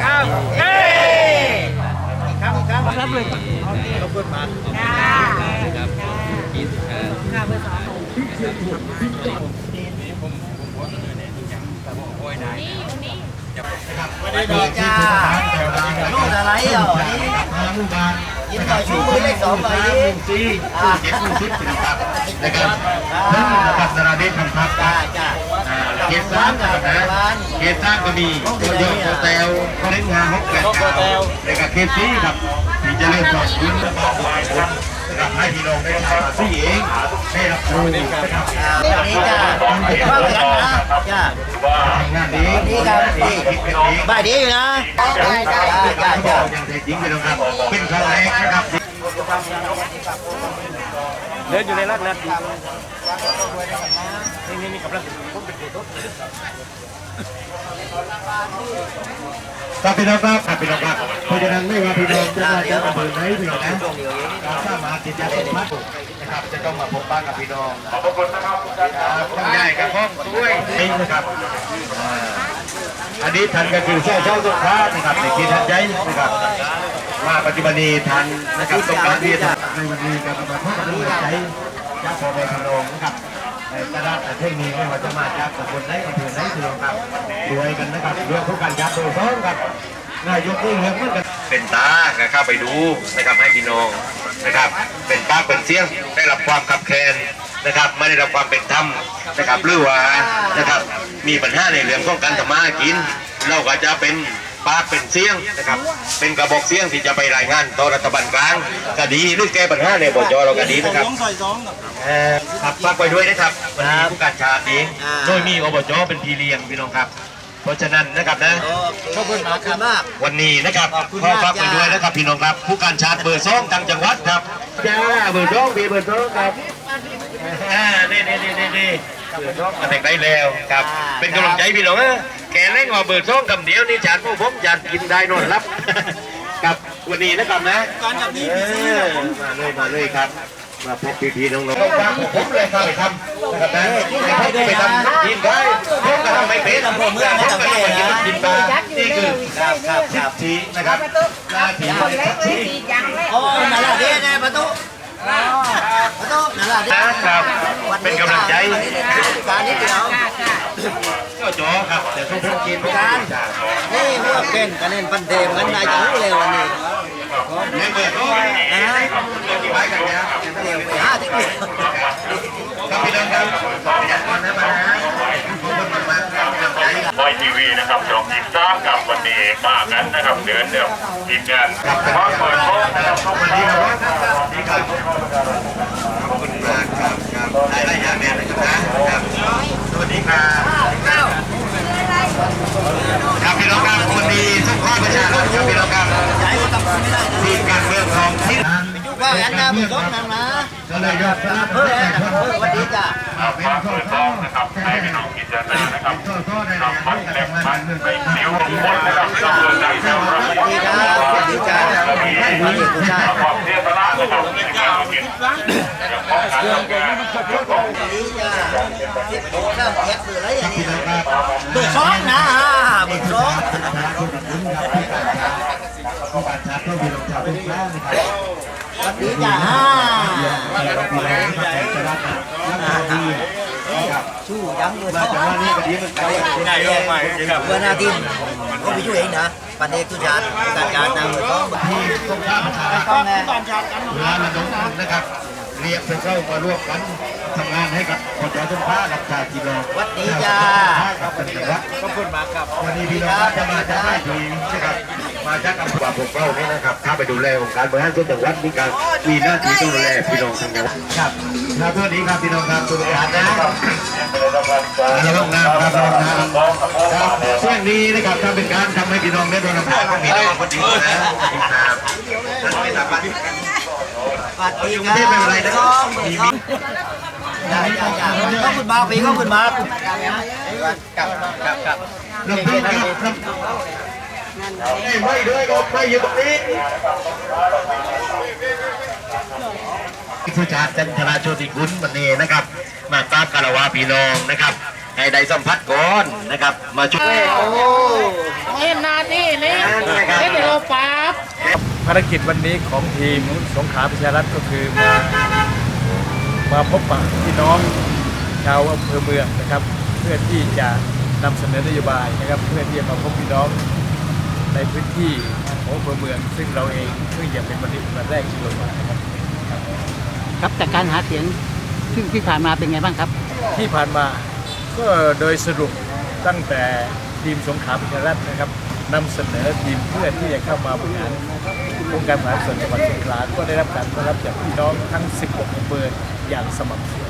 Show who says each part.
Speaker 1: ครับเฮ้อีกครั้งอีกครั้งรับเลยขอบคุณมากจ้าโน่นอะไรอะยินหน่อยชูมือเลขสองหน่อยดิอ่า
Speaker 2: นะครับซึ่งกับนาราเดชคำพับ
Speaker 1: จ้าจ้า
Speaker 2: เกมสร้างนะครับนะเกมสร้างก็มีโยโกเตลเล่นงานฮกแกนแล้วก็เคซีครับที่จะเล่นสองพื้นนะครับให้พี่น้องได้ทำซี่เองได้รับรู้นะครับ
Speaker 1: อ่าวันนี้จ้าว่าเหมือนกันนะจ้างา
Speaker 2: นนี้
Speaker 1: นี่ครับนี่บ่ายดีอยู่นะจ้าจ้าจ้าจ้า
Speaker 2: อย่างแท้จริงพี่น้องครับเป็นครั้งแรกนะครับ
Speaker 3: เดินอยู่ในรักนัดนี่นี่นี่กำลัง
Speaker 2: ครับพี่น้องครับครับพี่น้องครับเพราะฉะนั้นไม่ว่าพี่น้องจะมาจากอำเภอไหนพี่น้องนะ
Speaker 1: ช่วงเดียวเอง
Speaker 2: เราสามารถติดยาสัมผัสนะครับจะต้องมาพบป้ากับพี่น้องขอบคุณนะครับต้องใหญ่กับห้องด้วยนี่นะครับอ่าอันนี้ท่านก็คือเช่าเช่าสุขานะครับในที่ท่านใจนะครับมาปฏิบัตินี้ท่านนะครับต้องการที่จะ ในวันนี้ก็มาพบกับท่านใจจากพ่อแม่พี่น้องนะครับในตลาดเทคนิคไม่ว่าจะมาจากตำบลไหนอำเภอไหนพี่น้องครับรวยกันนะครับรวยทุกการยับโดยท้องครับนายกนี่เรื่องเหมือนกันเป็นตานะครับไปดูนะครับให้พี่น้องนะครับ เป็นปากเป็นเสียงได้รับความขับแคลนนะครับไม่ได้รับความเป็นธรรมนะครับหรือว่านะครับมีปัญหาในเรื่องของการทำมากิน เราก็จะเป็น ปากเป็นเสียงนะครับ เป็นกระบอกเสียงที่จะไปรายงานต่อรัฐบาลกลางคดีหรือแก้ปัญหาในบจเราก็ดีนะครับเอ่อครับฝากไว้ด้วยนะครับวันนี้ผู้การชาติเองโดยมีอบจเป็นพี่เลี้ยงพี่น้องครับเพราะฉะนั้นนะครับนะ
Speaker 1: ขอบคุณมากครับมาก
Speaker 2: วันนี้นะครับ
Speaker 1: ขอบคุณ
Speaker 2: ขอ
Speaker 1: มาก
Speaker 2: ฝากไป
Speaker 1: จ้า
Speaker 2: ด้วยนะครับพี่น้องครับ ผู้การชาร์จเบอร์สองทางจังหวัดครับจ้าเบอร์สองพี่เบอร์สองครับอ่านี่นี่นี่นี่นี่เบอร์สองมาแต่งได้แล้วครับ เป็นกำลังใจพี่น้องเออแก เล่นว่าเบอร์สองคำเดียวนี่ชาร์จผู้ผมชาร์จกินได้นอนรับ กับวันนี้นะครับนะการกับนี้มาเลยมาเลยครับมาพบพี่ๆน้องๆต้องฟังผมเลยครับไปทำนะครับนะไปทำกินได้ผมก็ทำไม่เป็นผมก็ทำไม่เป็นกินปลานี่คือ
Speaker 1: ครับครับครับ
Speaker 2: ทีนะครับหน้าที่ที
Speaker 1: โอ้นั่นแหละเด้เนี่ยประตูประตูนั่นแหละเด้
Speaker 2: นะครับเป็นกำลังใจ
Speaker 1: การนิดเดียว
Speaker 2: ก็จอ กินกกาท่ารน
Speaker 1: นี่พวเก่นกันเล่นปันเดมกันนายจะรู้เลยวันนี้
Speaker 2: นเปิดก็
Speaker 1: นะ
Speaker 2: เล่นกี่ใบกันเนี่ย
Speaker 1: เดี๋ยวไปห้าที่เดียว
Speaker 2: ครับพี่น้องครับอยากมานนะ
Speaker 4: บ่ายทีวีนะครับจองยิบซ้ำกับวันนี้มากันนะครับเดือนเดียวทีมงานมาเปิดโลกนะครับ
Speaker 2: สวัสดีครับสวัสดีครับขอบคุณมากครับครับได้ได้ยาแม่นะครับนะครับสวัสดีครับพี่น้องครับคนดีทุกข้อประชาชนครับพี่น้องครับ
Speaker 1: ใหญ่ก็ทำไม่ได้
Speaker 2: ทีมการเมืองของที่
Speaker 1: ว่างั้นนะมือต้นนั่งนะ
Speaker 2: ก็เลยยอดพระ
Speaker 1: เฮ้ยเฮ้ยวันนี้จ้ะ
Speaker 4: เอามาเปิดโลกนะครับให้พี่น้องกิจกานะครับทำมันเล็กมันไปนิ้วบนนะครับต้องเดินใจเจ้าพระ
Speaker 1: ดีครับดีจ้าดีคุณจ้า
Speaker 4: ความเทพละนะครับในการกินอย่างป้องกันทำงานของ
Speaker 1: ดีจ้าสิบโมงแล้วแก๊สเบอร์อะไรอย่างนี้เบอร์สองนะเบอร์สอง
Speaker 2: ผู้การชาร์จผู้มีรองเท้าเป็นข้าวนะครับ
Speaker 1: วันนี้จ้า
Speaker 2: มีแรงใจ จะรับนักดีครับ
Speaker 1: ชู้ยังเบอร์
Speaker 2: มา
Speaker 1: สอง
Speaker 2: จากว่านี่ก็ดีเหมือนกัน
Speaker 3: ง่ายลงไปครับ
Speaker 1: เบอนาทีก็ไปช่วยเองนะปันเอกตุชาติการการนำเบอร์สอง
Speaker 2: ที่ต้องการประชาช
Speaker 1: ต้อง
Speaker 2: น
Speaker 1: แน่
Speaker 2: งาระดมทุนนะครับ เรียกพวกเรามาร่วมกันทำงานให้กับพจสมภารับชาติโล
Speaker 1: วัดนี้จ้า
Speaker 2: ครับเป็นจังหวัด
Speaker 3: ขอบคุณมากครับ
Speaker 2: วันนี้พี่น้องจะมาจากไหนดีนะครับมาจากอำเภอพวกเราเนี่ยนะครับถ้าไปดูแลองค์การบริหารส่วนจังหวัดมีการมีหน้าที่ต้องดูแลพี่น้องทั้งจังหวัดครับครับสวัสดีครับพี่น้องครับตัวการนะระวังน้ำครับระวังน้ำครับเสียงนี้นะครับถ้าเป็นการทำให้พี่น้องได้โดนน้ำตาลมีน้องคนดีนะครับ ท่านไม่สามารถ
Speaker 1: ปัดดีครับสองเบอร์สองได้จ้าจ้าก็คุณมาปีก็คุณมากกับกับกับ
Speaker 2: ลำพูนครับไม่ด้วยก็ไม่อยู่ตรงนี้ผู้ชาติจันทราโชติกุลวันนี้นะครับ มาตามคารวะพี่น้องนะครับ ให้ได้สัมผัสก่อนนะครับ มาช่วย
Speaker 1: โอ้
Speaker 5: เห็นหน้าที่นี่
Speaker 1: อ่า
Speaker 3: ภารกิจวันนี้ของทีมสงขลาประชารัฐก็คือมามาพบปะพี่น้องชาวอำเภอเมืองนะครับ เพื่อที่จะนำเสนอนโยบายนะครับ เพื่อที่จะมาพบพี่น้องในพื้นที่ของอำเภอเมือง ซึ่งเราเองเพิ่งจะเป็นวันนี้เป็นวันแรกที่ลงมานะครับ
Speaker 5: ครับแต่การหาเสียงซึ่งที่ผ่านมาเป็นไงบ้างครับ
Speaker 3: ที่ผ่านมาก็โดยสรุปตั้งแต่ทีมสงขลาประชารัฐนะครับ นำเสนอทีมเพื่อที่จะเข้ามาบริหารองค์การบริหารส่วนจังหวัดสงขลาก็ได้รับการต้อนรับจากพี่น้องทั้ง 16อำเภออย่างสม่ำเสมอ